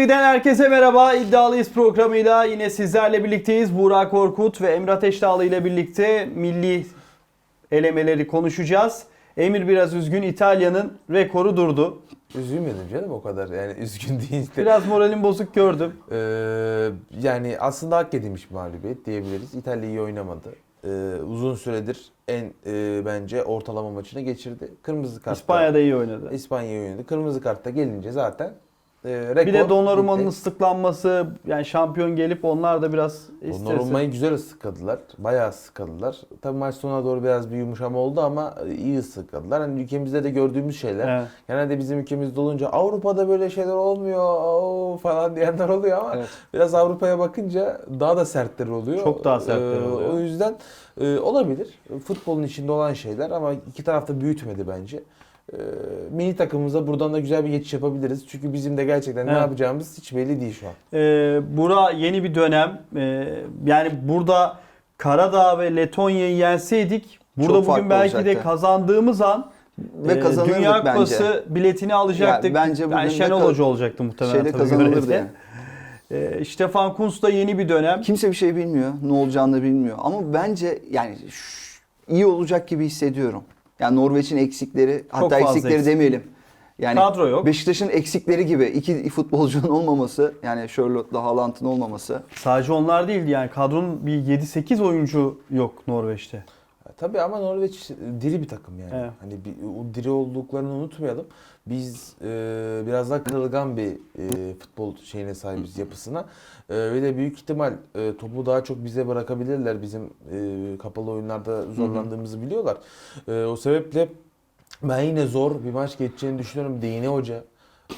TV'den herkese merhaba. İddialıyız programıyla yine sizlerle birlikteyiz. Burak Korkut ve Emrah Eşdağlı ile birlikte milli elemeleri konuşacağız. Emir biraz üzgün. İtalya'nın rekoru durdu. Üzülmedim canım o kadar yani üzgün değil de. Biraz moralim bozuk gördüm. Ee, yani aslında hak edilmiş mağlubiyet diyebiliriz. İtalya iyi oynamadı. Ee, uzun süredir en e, bence ortalama maçını geçirdi. Kırmızı kartla İspanya'da iyi oynadı. İspanya oynadı. Kırmızı kartta gelince zaten e, rekor Bir de Donnarumma'nın ıslıklanması yani şampiyon gelip onlar da biraz istese. Donnarumma'yı güzel ıslıkladılar. Bayağı ıslıkladılar. Tabii maç sonuna doğru biraz bir yumuşama oldu ama iyi ıslıkladılar. Hani ülkemizde de gördüğümüz şeyler. Evet. Genelde bizim ülkemizde olunca Avrupa'da böyle şeyler olmuyor falan diyenler oluyor ama Evet. biraz Avrupa'ya bakınca daha da sertleri oluyor. Çok daha sertleri Ee, oluyor. O yüzden e, olabilir. Futbolun içinde olan şeyler ama iki tarafta büyütmedi bence. Ee, mini takımımıza buradan da güzel bir geçiş yapabiliriz. Çünkü bizim de gerçekten ne Evet. yapacağımız hiç belli değil şu an. Ee, bura yeni bir dönem. Ee, yani burada Karadağ ve Letonya'yı yenseydik burada Çok bugün belki de olacaktı. kazandığımız an Ve e, kazanırdık Dünya bence. Kupası biletini alacaktık. Ya bence yani bugün de Şenol Hoca olacaktı muhtemelen. Şeyde tabii kazanılırdı yani. Ee, Stefan Kuntz da yeni bir dönem. Kimse bir şey bilmiyor. Ne olacağını da bilmiyor. Ama bence yani şş, iyi olacak gibi hissediyorum. Yani Norveç'in eksikleri, hatta fazla eksikleri eksik. demeyelim. Yani Kadro yok. Beşiktaş'ın eksikleri gibi iki futbolcunun olmaması, yani Charlotte'la Haaland'ın olmaması. Sadece onlar değildi yani kadronun bir 7-8 oyuncu yok Norveç'te. Tabii ama Norveç diri bir takım yani. Evet. Hani bir, o diri olduklarını unutmayalım. Biz e, biraz daha kırılgan bir e, futbol şeyine sahibiz yapısına. E, ve de büyük ihtimal e, topu daha çok bize bırakabilirler. Bizim e, kapalı oyunlarda zorlandığımızı biliyorlar. E, o sebeple ben yine zor bir maç geçeceğini düşünüyorum. Değine Hoca.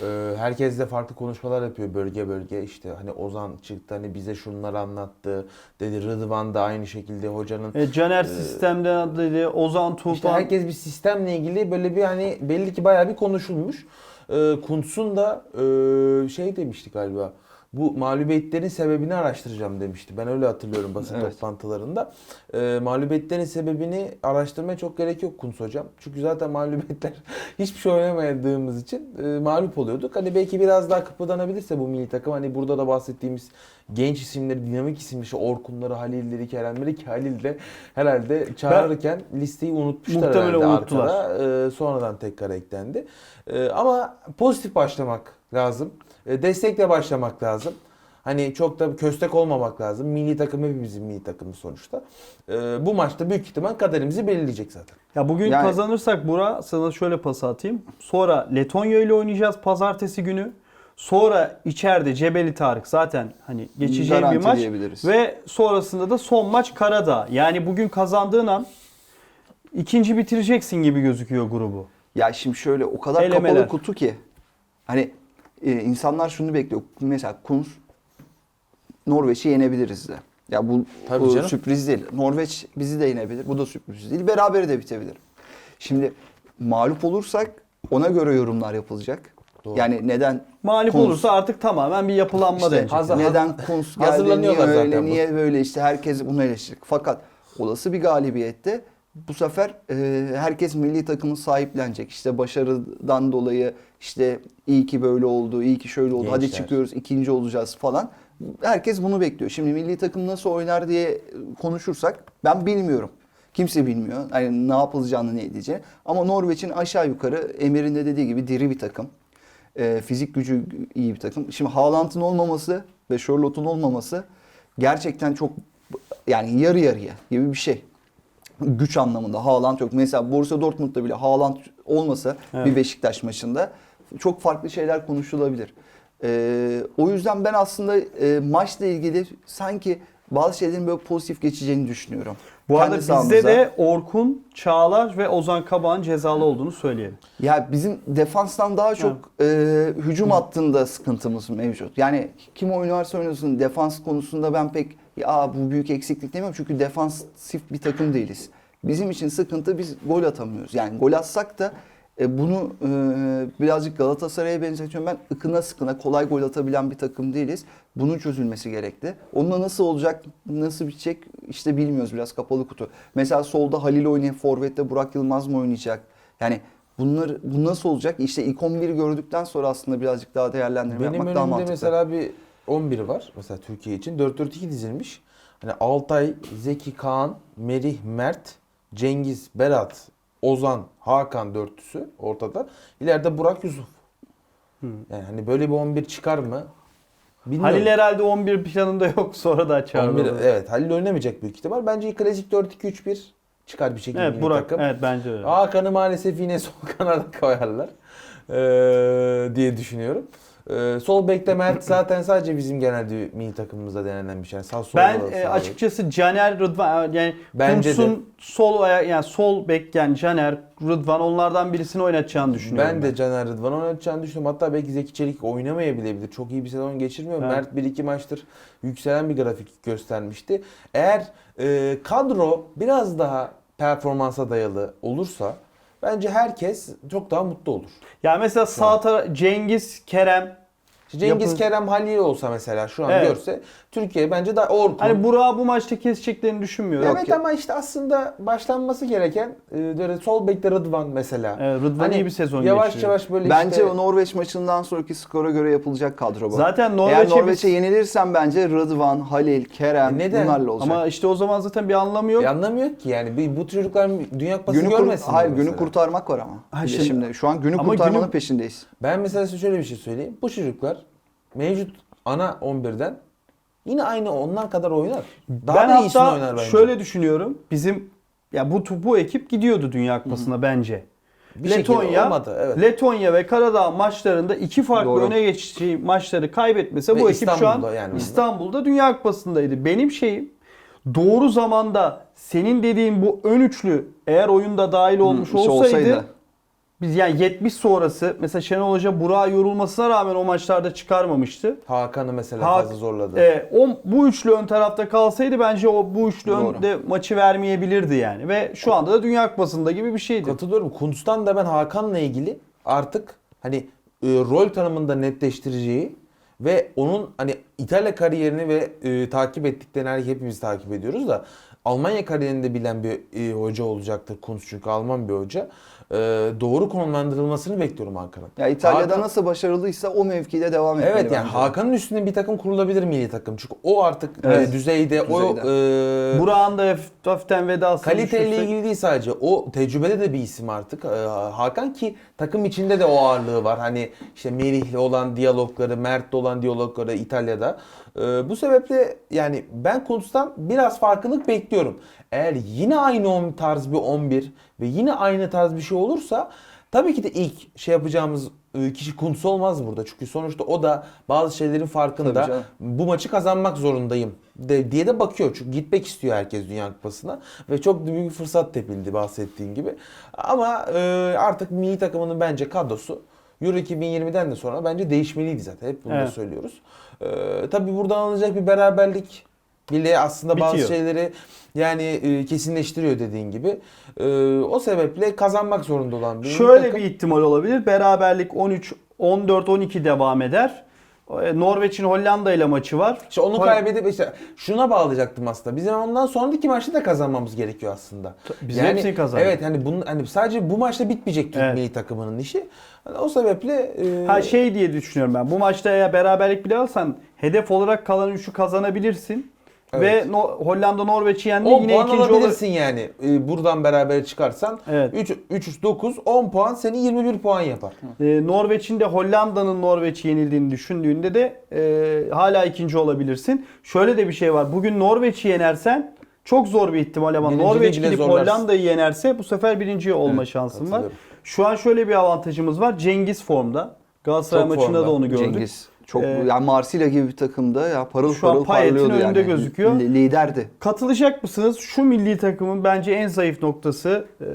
E, herkes de farklı konuşmalar yapıyor bölge bölge. İşte hani Ozan çıktı hani bize şunları anlattı. Dedi Rıdvan da aynı şekilde hocanın E, Caner Ee, sistemden dedi Ozan Tufan. işte herkes bir sistemle ilgili böyle bir hani belli ki bayağı bir konuşulmuş. Ee, Kuntz'un da e, şey demişti galiba. Bu mağlubiyetlerin sebebini araştıracağım demişti. Ben öyle hatırlıyorum basın Evet. toplantılarında. Ee, mağlubiyetlerin sebebini araştırmaya çok gerek yok Kuntz hocam. Çünkü zaten mağlubiyetler hiçbir şey oynamadığımız için e, mağlup oluyorduk. Hani belki biraz daha kıpırdanabilirse bu milli takım hani burada da bahsettiğimiz genç isimleri, dinamik isimleri, işte Orkunları, Halil'leri, Kerem'leri ki Halil de herhalde çağırırken listeyi unutmuşlar Muhtemelen herhalde unuttular. arkada. Ee, sonradan tekrar eklendi. Ee, ama pozitif başlamak lazım. Ee, destekle başlamak lazım. Hani çok da köstek olmamak lazım. Milli takım hepimizin milli takımı sonuçta. Ee, bu maçta büyük ihtimal kaderimizi belirleyecek zaten. Ya bugün Yani- kazanırsak Bura sana şöyle pas atayım. Sonra Letonya ile oynayacağız pazartesi günü. Sonra içeride Cebeli Tarık zaten hani geçeceği bir maç. Ve sonrasında da son maç Karadağ. Yani bugün kazandığın an ikinci bitireceksin gibi gözüküyor grubu. Ya şimdi şöyle o kadar Elemeler. kapalı kutu ki hani e, insanlar şunu bekliyor. Mesela Kunz Norveç'i yenebiliriz de. Ya bu, Tabii bu canım. sürpriz değil. Norveç bizi de yenebilir. Bu da sürpriz değil. Berabere de bitebilir. Şimdi mağlup olursak ona göre yorumlar yapılacak. Doğru. Yani neden Mağlup Kunz- olursa artık tamamen bir yapılanma işte denecek. hazır- neden Kunz geldi, niye Hazırlanıyorlar öyle, zaten bu. niye böyle işte herkes bunu eleştirecek. Fakat olası bir galibiyette bu sefer e, herkes milli takımı sahiplenecek. İşte başarıdan dolayı işte iyi ki böyle oldu, iyi ki şöyle oldu, hadi Gençler. çıkıyoruz ikinci olacağız falan. Herkes bunu bekliyor. Şimdi milli takım nasıl oynar diye konuşursak ben bilmiyorum. Kimse bilmiyor. Hani ne yapılacağını ne edeceğini. Ama Norveç'in aşağı yukarı Emir'in de dediği gibi diri bir takım. E, fizik gücü iyi bir takım. Şimdi Haaland'ın olmaması ve Charlotte'un olmaması gerçekten çok yani yarı yarıya gibi bir şey. Güç anlamında Haaland yok. Mesela Borussia Dortmund'da bile Haaland olmasa Evet. bir Beşiktaş maçında çok farklı şeyler konuşulabilir. E, o yüzden ben aslında e, maçla ilgili sanki bazı şeylerin böyle pozitif geçeceğini düşünüyorum. Bu arada bizde sahamıza. de Orkun, Çağlar ve Ozan Kabak'ın cezalı olduğunu söyleyelim. Ya bizim defanstan daha çok e, hücum hattında sıkıntımız mevcut. Yani kim oynarsa oynasın defans konusunda ben pek ya bu büyük eksiklik demiyorum çünkü defansif bir takım değiliz. Bizim için sıkıntı biz gol atamıyoruz. Yani gol atsak da e, bunu e, birazcık Galatasaray'a benzetiyorum ben. ıkına sıkına kolay gol atabilen bir takım değiliz. Bunun çözülmesi gerekli. Onunla nasıl olacak, nasıl bitecek işte bilmiyoruz biraz kapalı kutu. Mesela solda Halil oynayıp forvette Burak Yılmaz mı oynayacak? Yani Bunlar bu nasıl olacak? İşte ilk 11'i gördükten sonra aslında birazcık daha değerlendirme Benim yapmak daha önümde mantıklı. mesela bir 11 var. Mesela Türkiye için 4-4-2 dizilmiş. Hani Altay, Zeki, Kaan, Merih, Mert, Cengiz, Berat, Ozan, Hakan dörtlüsü ortada. İleride Burak Yusuf. Yani hani böyle bir 11 çıkar mı? Bilmiyorum. Halil herhalde 11 planında yok sonra da açar. 11 olur. evet Halil oynamayacak büyük ihtimal. Bence klasik 4-2-3-1 çıkar bir şekilde Evet Burak takım. evet bence öyle. Hakan'ı maalesef yine sol kanada koyarlar ee, diye düşünüyorum. Ee, sol bekte Mert zaten sadece bizim genelde milli takımımızda denenen bir şey. Yani sağ sol Ben olarak e, sağ açıkçası Caner Rıdvan yani Bence de. Kuntuz'un sol ayak yani sol bek yani Caner Rıdvan onlardan birisini oynatacağını düşünüyorum. Ben de Caner Rıdvan oynatacağını düşünüyorum. Hatta belki Zeki Çelik oynamayabilir. Çok iyi bir sezon geçirmiyor. Evet. Mert 1-2 maçtır yükselen bir grafik göstermişti. Eğer e, kadro biraz daha performansa dayalı olursa bence herkes çok daha mutlu olur. Ya mesela sağ tara- Cengiz, Kerem Cengiz Yapın- Kerem Halil olsa mesela şu an Evet. görse Türkiye bence daha Orkun. hani Burak'ı bu maçta keseceklerini düşünmüyorum. evet ki. ama işte aslında başlanması gereken e, böyle sol bekte Rıdvan mesela. Evet, Rıdvan Hani iyi bir sezon Yavaş geçiriyor. yavaş böyle Bence işte o Norveç maçından sonraki skora göre yapılacak kadro bu. Zaten Eğer Norveç'e Norveç'e biz- yenilirsen bence Rıdvan, Halil, Kerem E neden? bunlarla olacak. ama işte o zaman zaten bir anlamı yok. E anlamıyor ki yani Bir- bu çocuklar Dünya Kupası günü kur- görmesin. hayır mesela. günü kurtarmak var ama. Ha, Bir şimdi- şimdi, şu an günü Ama kurtarmanın günü- peşindeyiz. Ben mesela size şöyle bir şey söyleyeyim. Bu çocuklar mevcut ana 11'den yine aynı onlar kadar oynar. Daha ben da iyisini hatta oynar bence. şöyle düşünüyorum. Bizim ya bu bu ekip gidiyordu Dünya Kupası'na bence. bir Letonya, olmadı. Evet. Letonya ve Karadağ maçlarında iki farklı Doğru. öne geçtiği maçları kaybetmese Ve bu ekip şu an İstanbul'da yani. İstanbul'da Dünya Kupası'ndaydı. Benim şeyim doğru zamanda senin dediğin bu ön üçlü eğer oyunda dahil olmuş Hı, olsaydı, biz yani 70 sonrası mesela Şenol Hoca Burak'a yorulmasına rağmen o maçlarda çıkarmamıştı. Hakan'ı mesela Hak- fazla zorladı. E, o bu üçlü ön tarafta kalsaydı bence o bu üçlü Doğru. önde maçı vermeyebilirdi yani ve şu anda da Dünya Kupası'nda gibi bir şeydi. Katılıyorum. Kuntz'tan da ben Hakan'la ilgili artık hani e, rol tanımında netleştireceği ve onun hani İtalya kariyerini ve e, takip ettiklerini hepimiz takip ediyoruz da Almanya kariyerini bilen bir e, hoca olacaktır Kuntz çünkü Alman bir hoca. E, doğru konumlandırılmasını bekliyorum Hakan'ın. Ya İtalya'da Hakan- nasıl başarılıysa o mevkide devam etmeli Evet yani bence. Hakan'ın üstünde bir takım kurulabilir milli takım. Çünkü o artık Evet. e, düzeyde, o Düzeyde. e, Burak'ın da hafif- hafiften vedasını Kaliteyle düşürsek- ilgili değil sadece. O tecrübede de bir isim artık. Ee, Hakan ki takım içinde de o ağırlığı var. Hani işte Merih'le olan diyalogları, Mert'le olan diyalogları İtalya'da. Ee, bu sebeple yani ben Kuntz'tan biraz farklılık bekliyorum. Eğer yine aynı tarz bir 11 ve yine aynı tarz bir şey olursa tabii ki de ilk şey yapacağımız e, kişi Kuntz olmaz burada. Çünkü sonuçta o da bazı şeylerin farkında. Bu maçı kazanmak zorundayım de, diye de bakıyor. Çünkü gitmek istiyor herkes Dünya Kupası'na. Ve çok büyük bir fırsat tepildi bahsettiğin gibi. Ama e, artık milli takımının bence kadrosu Euro 2020'den de sonra bence değişmeliydi zaten. Hep bunu da Evet. söylüyoruz. E, tabii buradan alınacak bir beraberlik bile aslında bazı Bitiyor. şeyleri yani e, kesinleştiriyor dediğin gibi. E, o sebeple kazanmak zorunda olan bir Şöyle takım. bir ihtimal olabilir. Beraberlik 13 14 12 devam eder. E, Norveç'in Hollanda ile maçı var. İşte onu Hol- kaybedip işte şuna bağlayacaktım aslında. Bizim ondan sonraki maçta da kazanmamız gerekiyor aslında. Biz hepsini kazandık. Evet hani bunun hani sadece bu maçta bitmeyecek Türk Evet. milli takımının işi. Hani o sebeple e, Ha şey diye düşünüyorum ben. Bu maçta eğer beraberlik bile alsan hedef olarak kalan üçü kazanabilirsin. Evet. Ve No- Hollanda Norveç'i yendi. 10 Yine puan ikinci olur. alabilirsin yani. E, buradan beraber çıkarsan Evet. 3 3 9 10 puan seni 21 puan yapar. Ee, Norveç'in de Hollanda'nın Norveç'i yenildiğini düşündüğünde de e, hala ikinci olabilirsin. Şöyle de bir şey var. Bugün Norveç'i yenersen çok zor bir ihtimal ama Birinciliği Norveç gidip. Hollanda'yı yenerse bu sefer birinci olma Evet, şansın var. Şu an şöyle bir avantajımız var. Cengiz formda. Galatasaray Çok maçında formda. da onu gördük. Cengiz. Çok Ee, yani Marsilya gibi bir takımda ya parıl Şu parıl parlıyordu önünde yani. gözüküyor. Li- Liderdi. Katılacak mısınız? Şu milli takımın bence en zayıf noktası e,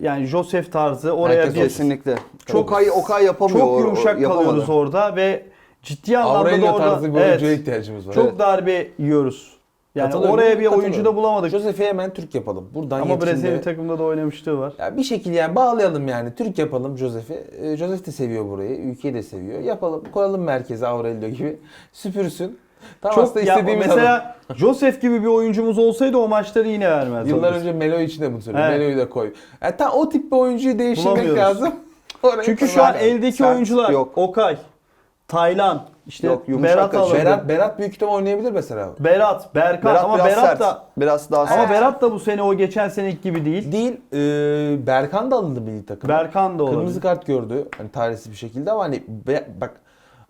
yani Josef tarzı oraya Herkes bir Kesinlikle. Çok- Okay Okay yapamıyor. çok yumuşak yapamadı. kalıyoruz orada ve ciddi anlamda da Aurelio orada tarzı bir evet, ihtiyacımız var. çok Evet. darbe yiyoruz. Yani oraya bir oyuncu da bulamadık. Josef'i hemen Türk yapalım. Buradan Ama Brezilya takımda da oynamışlığı var. Ya bir şekilde yani bağlayalım yani. Türk yapalım Josef'i. Ee, Josef de seviyor burayı. Ülkeyi de seviyor. Yapalım. Koyalım merkeze Aurelio gibi. Süpürsün. Tam Çok aslında ya, istediğimiz adam. mesela Joseph gibi bir oyuncumuz olsaydı o maçları yine vermez. Yıllar önce Melo için de bunu söyledim. Evet. Melo'yu da koy. Yani tam o tip bir oyuncuyu değiştirmek lazım. Oraya Çünkü şu an eldeki Sert, oyuncular yok. Okay, Taylan, işte Yok, yumuşak Berat kaçıyor. alırdı. Berat, Berat büyük ihtimal oynayabilir mesela. Berat, Berkan Berat ama biraz Berat sert. da Biraz daha ama sert. Berat da bu sene o geçen seneki gibi değil. Değil. E, Berkan da alındı milli takım. Berkan da olabilir. Kırmızı kart gördü. Hani tarihsiz bir şekilde ama hani be- bak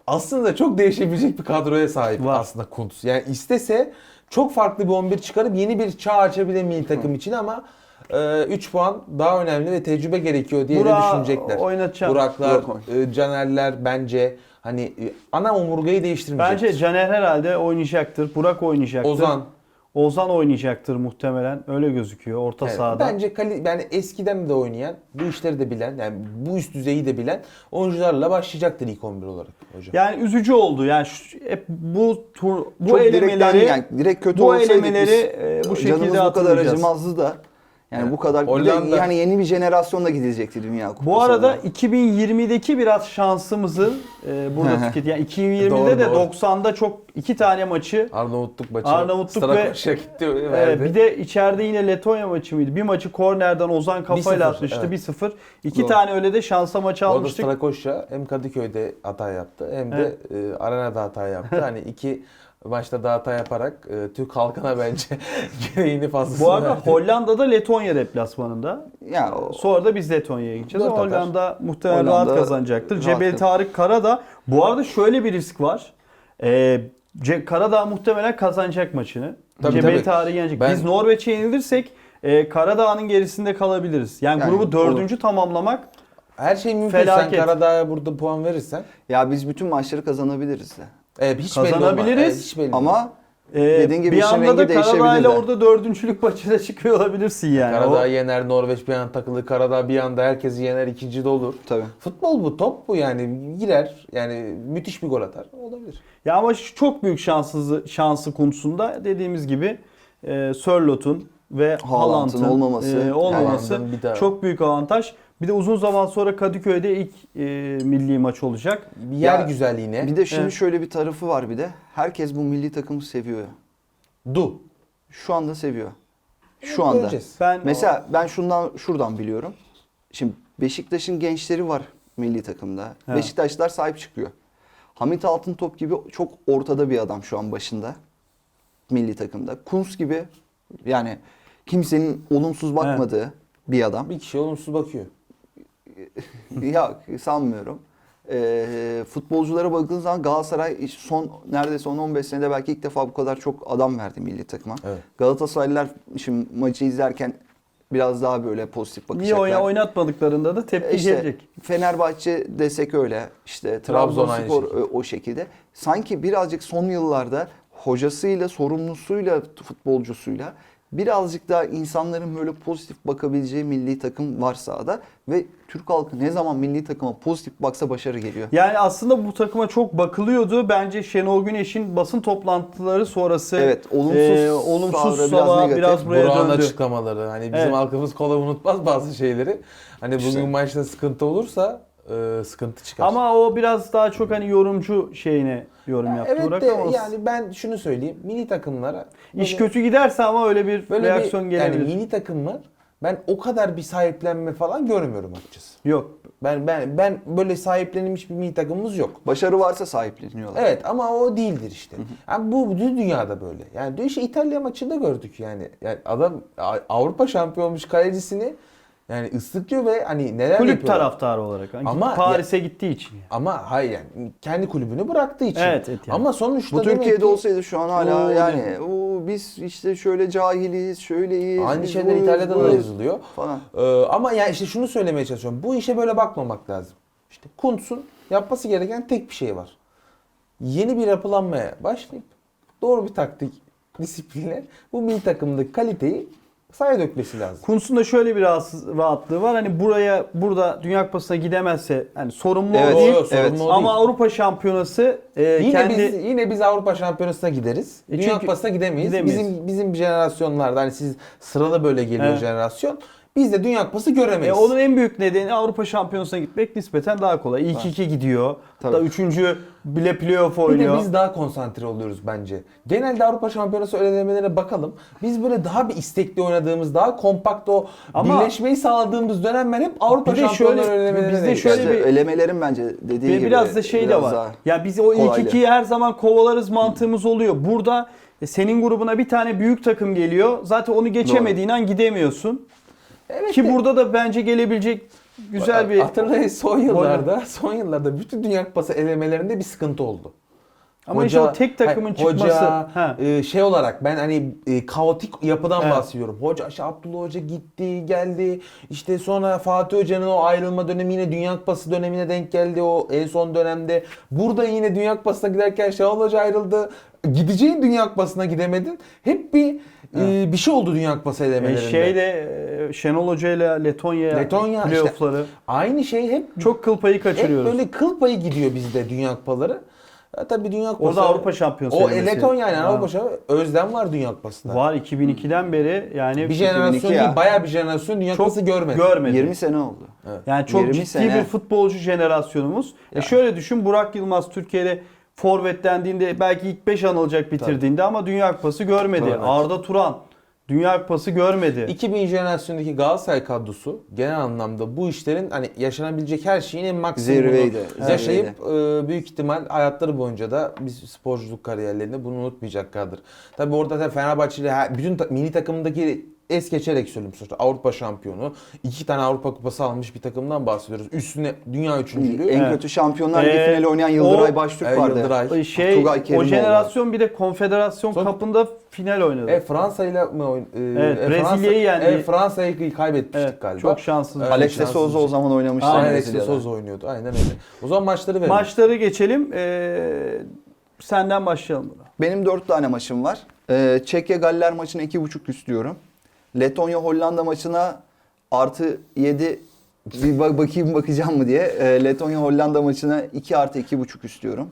aslında çok değişebilecek bir kadroya sahip Var. aslında Kuntz. Yani istese çok farklı bir 11 çıkarıp yeni bir çağ açabilir milli takım için ama 3 puan daha önemli ve tecrübe gerekiyor diye de Burak'ı düşünecekler. oynatacağım. Buraklar, Yok. e, Canerler bence hani e, ana omurgayı değiştirmeyecek. Bence Caner herhalde oynayacaktır. Burak oynayacaktır. Ozan. Ozan oynayacaktır muhtemelen. Öyle gözüküyor orta Evet, sahada. Bence kali, yani eskiden de oynayan, bu işleri de bilen, yani bu üst düzeyi de bilen oyuncularla başlayacaktır ilk 11 olarak hocam. Yani üzücü oldu. Yani şu, hep bu tur bu Çok elemeleri yani direkt kötü bu elemeleri biz, e, bu canımız şekilde bu kadar acımazdı da yani bu kadar bir Hollanda- de yani yeni bir jenerasyonla gidecekti Dünya Kupası. Bu arada olarak. 2020'deki biraz şansımızın e, burada tüketi. Yani 2020'de Doğru, de doğru. 90'da çok iki tane maçı Arnavutluk maçı. Arnavutluk Stada ve- gitti e, bir de içeride yine Letonya maçı mıydı? Bir maçı kornerden Ozan kafayla 1-0, atmıştı evet. 1-0. İki Doğru. tane öyle de şansa maçı Orada almıştık. Strakoşa hem Kadıköy'de hata yaptı hem de e, Arena'da hata yaptı. hani iki maçta da hata yaparak e, Türk halkına bence gereğini fazlasını Bu arada verdi. Hollanda'da Letonya deplasmanında. ya o- Sonra da biz Letonya'ya gideceğiz. Dört ama atar. Hollanda muhtemelen Hollanda rahat kazanacaktır. rahat Cebel Tarık Karadağ. Bu arada şöyle bir risk var. Ee, Ce- Karadağ muhtemelen kazanacak maçını. Tabii, Cebel tabii. Tarık yenecek. Ben- Biz Norveç'e yenilirsek e, Karadağ'ın gerisinde kalabiliriz. Yani, Yani grubu dördüncü tamamlamak Her şey mümkün. Felaket. Sen Karadağ'a burada puan verirsen ya biz bütün maçları kazanabiliriz de. E, hiç belli olmaz. Kazanabiliriz. Evet, hiç belli olmaz. Ama e, Dediğin gibi bir işin anda rengi da Karadağ ile değişebilir de. orada dördüncülük maçına çıkıyor olabilirsin yani. Karadağ O- yener, Norveç bir an takılır, Karadağ bir anda herkesi yener, ikinci de olur. tabii. Futbol bu, top bu yani girer. Yani müthiş bir gol atar. Olabilir. Ya ama şu çok büyük şanssızı şansı konusunda dediğimiz gibi e, Sörlot'un ve Haaland'ın Haaland'ın olmaması. e, olmaması Haaland'ın bir daha- çok büyük avantaj. Bir de uzun zaman sonra Kadıköy'de ilk e, milli maç olacak. Bir yer Ya, güzelliğine. Bir de şimdi Evet. şöyle bir tarafı var bir de. Herkes bu milli takımı seviyor. Du. Şu anda seviyor. Şu anda. Göreceğiz. Ben Mesela ben şundan şuradan biliyorum. Şimdi Beşiktaş'ın gençleri var milli takımda. Evet. Beşiktaşlar sahip çıkıyor. Hamit Altıntop gibi çok ortada bir adam şu an başında. Milli takımda. Kunz gibi yani kimsenin olumsuz bakmadığı bir adam. Bir kişi olumsuz bakıyor. ya sanmıyorum. Ee, futbolculara baktığın zaman Galatasaray son neredeyse 10-15 senede belki ilk defa bu kadar çok adam verdi milli takıma. Evet. Galatasaraylılar şimdi maçı izlerken biraz daha böyle pozitif niye bakacaklar. oyna, oynatmadıklarında da tepki İşte gelecek. Fenerbahçe desek öyle. işte Trabzon Trabzonspor şekilde. o şekilde. Sanki birazcık son yıllarda hocasıyla, sorumlusuyla, futbolcusuyla birazcık daha insanların böyle pozitif bakabileceği milli takım var sahada ve Türk halkı ne zaman milli takıma pozitif baksa başarı geliyor. Yani aslında bu takıma çok bakılıyordu. Bence Şenol Güneş'in basın toplantıları sonrası Evet, olumsuz e, olumsuz biraz negatif. biraz buraya Burak'ın döndü. açıklamaları. Hani bizim Evet. halkımız kolay unutmaz bazı şeyleri. Hani bugün İşte. maçta sıkıntı olursa e, sıkıntı çıkar. Ama o biraz daha çok hani yorumcu şeyine yorum yaptı evet Burak de ama yani ben şunu söyleyeyim. Milli takımlara iş böyle- kötü giderse ama öyle bir böyle reaksiyon bir, gelebilir. Yani milli takımlar ben o kadar bir sahiplenme falan görmüyorum açıkçası. Yok. Ben ben ben böyle sahiplenilmiş bir milli takımımız yok. Başarı varsa sahipleniyorlar. Evet ama o değildir işte. Yani bu bütün dünyada böyle. Yani dün işte İtalya maçında gördük yani. Yani adam Avrupa şampiyon olmuş kalecisini yani ıslıklıyor ve hani neler Kulüp yapıyorlar. taraftarı olarak. Hani Ama Paris'e gittiği için. yani. Ama hayır yani kendi kulübünü bıraktığı için. Evet, evet yani. Ama sonuçta Bu Türkiye'de ki olsaydı şu an hala Oo, yani o biz işte şöyle cahiliz, şöyleyiz. aynı şeyler İtalya'da da yazılıyor. falan. Ee, ama yani işte şunu söylemeye çalışıyorum. Bu işe böyle bakmamak lazım. İşte Kuntz'un yapması gereken tek bir şey var. Yeni bir yapılanmaya başlayıp doğru bir taktik disiplinle bu milli takımdaki kaliteyi sahaya dökmesi lazım. Kuntz'un da şöyle bir rahatsız, rahatlığı var. Hani buraya burada Dünya Kupası'na gidemezse hani sorumlu Evet, o değil. Sorun evet. o Ama değil. Avrupa Şampiyonası e, Yine kendi biz yine biz Avrupa Şampiyonası'na gideriz. E Dünya Kupası'na gidemeyiz. gidemeyiz. Bizim bizim jenerasyonlarda hani siz sırada böyle geliyor Evet. jenerasyon. Biz de Dünya Kupası göremeyiz. E, onun en büyük nedeni Avrupa Şampiyonası'na gitmek nispeten daha kolay. İlk iki gidiyor. Tabii. Da üçüncü bile playoff Bir oynuyor. de biz daha konsantre oluyoruz bence. Genelde Avrupa Şampiyonası elemelerine bakalım. Biz böyle daha bir istekli oynadığımız, daha kompakt o Ama- birleşmeyi sağladığımız dönem ben hep Avrupa Bir de Şampiyonları şöyle- elemelerine bizde denk şöyle geldim. bir- elemelerin bence dediği Ve gibi biraz da şey de biraz var. daha- Ya biz o ilk kolaydı. ikiyi her zaman kovalarız mantığımız oluyor. Burada e, senin grubuna bir tane büyük takım geliyor. Zaten onu geçemediğin an gidemiyorsun. Evet Ki de- burada da bence gelebilecek güzel bir Hatırlayın son yıllarda, son yıllarda bütün Dünya Kupası elemelerinde bir sıkıntı oldu. ama işte o tek takımın Hayır, çıkması. Hoca, Ha. e, şey olarak ben hani e, kaotik yapıdan Evet. bahsediyorum. Hoca işte Abdullah Hoca gitti, geldi. İşte sonra Fatih Hoca'nın o ayrılma dönemi yine Dünya Kupası dönemine denk geldi o en son dönemde. Burada yine Dünya Kupası'na giderken Şenol Hoca ayrıldı. Gideceğin Dünya Kupası'na gidemedin. Hep bir e, bir şey oldu Dünya Kupası E, elemelerinde. şeyle e, Şenol Hoca ile Letonya, Letonya işte- playoff'ları Aynı şey hep çok kıl payı hep kaçırıyoruz. böyle kıl payı gidiyor bizde Dünya Kupaları. Ya tabii Dünya Kupası. Orada Avrupa Şampiyonası O elemesi. Letonya yani Ha. Avrupa Şampiyonası. Özlem var Dünya Kupası'nda. Var 2002'den beri yani Bir jenerasyon 2002 değil, ya. bayağı bir jenerasyon Dünya Kupası görmedi. görmedi. 20 sene oldu. Yani çok 20 ciddi sene. bir futbolcu jenerasyonumuz. E şöyle düşün Burak Yılmaz Türkiye'de forvet dendiğinde belki ilk 5 anılacak bitirdiğinde ama Dünya Kupası görmedi. Evet. Arda Turan Dünya Kupası görmedi. 2000 jenerasyondaki Galatasaray kadrosu genel anlamda bu işlerin hani yaşanabilecek her şeyin en maksimumunu Zirveydi, yaşayıp e, büyük ihtimal hayatları boyunca da biz sporculuk kariyerlerinde bunu unutmayacaklardır. Tabi orada da Fenerbahçe ile her- bütün ta- milli takımındaki es geçerek söyleyeyim sonuçta Avrupa şampiyonu, iki tane Avrupa kupası almış bir takımdan bahsediyoruz. Üstüne dünya üçüncülüğü. En kötü Şampiyonlar Ligi Ee, finali oynayan Yıldıray o- Baştürk E, vardı. Yıldıray. şey Tugay o Kerimoğlu. jenerasyon bir de Konfederasyon Son- Cup'ında final oynadı. E Fransa ile mi oyun? e, Evet, e, Brezilya'yı yendi. E, Fransa'yı kaybetmiştik evet, galiba. çok şanssız. Evet. Alex de şanssız Souza o zaman oynamıştı. Aynen, Alex de Brezilya'da. Souza oynuyordu. Aynen öyle. O zaman maçları verelim. Maçları geçelim. Ee, senden başlayalım. buna. Benim 4 tane maçım var. Ee, Çekya Galler maçına 2.5 istiyorum. Letonya Hollanda maçına artı 7 bir bak- bakayım bakacağım mı diye. Ee, Letonya Hollanda maçına 2 artı 2.5 istiyorum.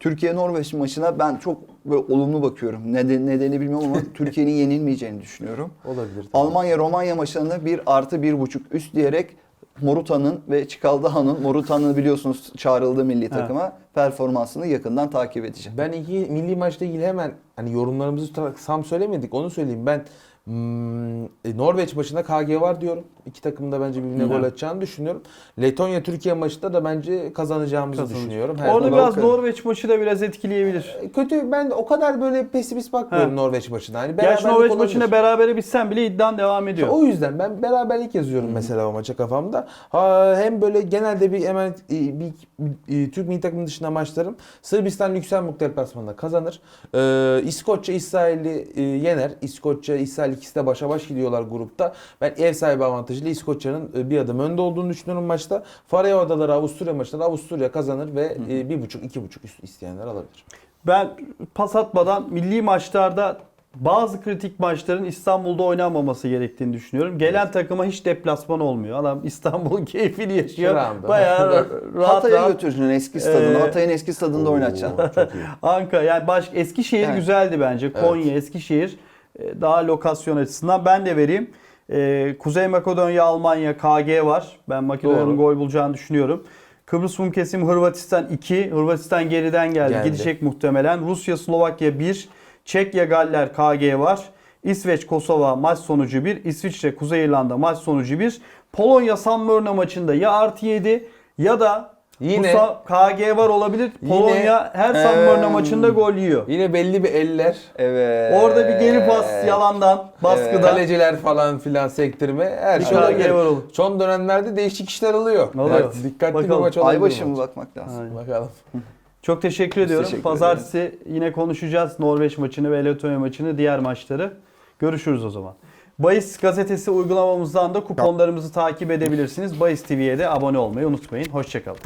Türkiye Norveç maçına ben çok böyle olumlu bakıyorum. Neden, nedeni bilmiyorum ama Türkiye'nin yenilmeyeceğini düşünüyorum. Olabilir. tabii. Almanya Romanya maçlarında 1 artı 1.5 üst diyerek Moruta'nın ve Çikaldaha'nın Moruta'nın biliyorsunuz çağrıldığı milli takıma performansını yakından takip edeceğim. Ben iki milli maçla ilgili hemen hani yorumlarımızı Sam söylemedik onu söyleyeyim. Ben hmm, e, Norveç maçında KG var diyorum. İki takım da bence birbirine gol atacağını düşünüyorum. Letonya Türkiye maçında da bence kazanacağımızı Kazanacak. düşünüyorum. Her Orada biraz bakalım. Norveç maçı da biraz etkileyebilir. kötü ben de o kadar böyle pesimist bakmıyorum Ha. Norveç maçına. Hani Gerçi Norveç maçında berabere bitsen bile iddian devam ediyor. O yüzden ben beraberlik yazıyorum mesela o maça kafamda. Ha, hem böyle genelde bir hemen e, bir, bir- e, Türk milli takımı dışında maçlarım. Sırbistan Lüksemburg deplasmanında kazanır. Ee, İskoçya İsrail'i e, yener. İskoçya İsrail ikisi de başa baş gidiyorlar grupta. Ben ev sahibi avantajıyla İskoçya'nın e, bir adım önde olduğunu düşünüyorum maçta. Faroe Adaları Avusturya maçında Avusturya kazanır ve e, bir buçuk iki buçuk üst isteyenler alabilir. Ben pas atmadan milli maçlarda bazı kritik maçların İstanbul'da oynanmaması gerektiğini düşünüyorum. Gelen takıma hiç deplasman olmuyor. Adam İstanbul'un keyfini yaşıyor. Şuranda. Bayağı ra- rahat Hatay'a rahat. götüreceksin eski stadını. Ee, Hatay'ın eski stadında oynatacaksın. Oo, iyi. Ankara yani baş Eskişehir Evet. güzeldi bence. Konya, Eskişehir e, daha lokasyon açısından ben de vereyim. E, Kuzey Makedonya, Almanya, KG var. Ben Makedonya'nın gol bulacağını düşünüyorum. Kıbrıs Rum Kesim Hırvatistan 2. Hırvatistan geriden geldi. Geldi. Gidecek muhtemelen. Rusya, Slovakya 1. Çekya, Galler, KG var. İsveç, Kosova maç sonucu 1. İsviçre, Kuzey İrlanda maç sonucu 1. Polonya, San Marino maçında ya artı 7 ya da Yine- bu KG var olabilir. Yine- Polonya her San Marino maçında gol yiyor. Yine belli bir eller, Evet. Orada bir geri pas yalandan baskıda. kaleciler falan filan sektirme her şey KG olabilir. var olur. Son dönemlerde değişik işler oluyor. Oluyor. Evet, dikkatli Bakalım. bir maç olabilir. Aybaşı mı bakmak lazım? Aynen. Bakalım. Çok teşekkür ediyorum. teşekkür Pazartesi yine konuşacağız Norveç maçını ve Letonya maçını, diğer maçları. Görüşürüz o zaman. Bayis gazetesi uygulamamızdan da kuponlarımızı takip edebilirsiniz. Bayis TV'ye de abone olmayı unutmayın. Hoşçakalın.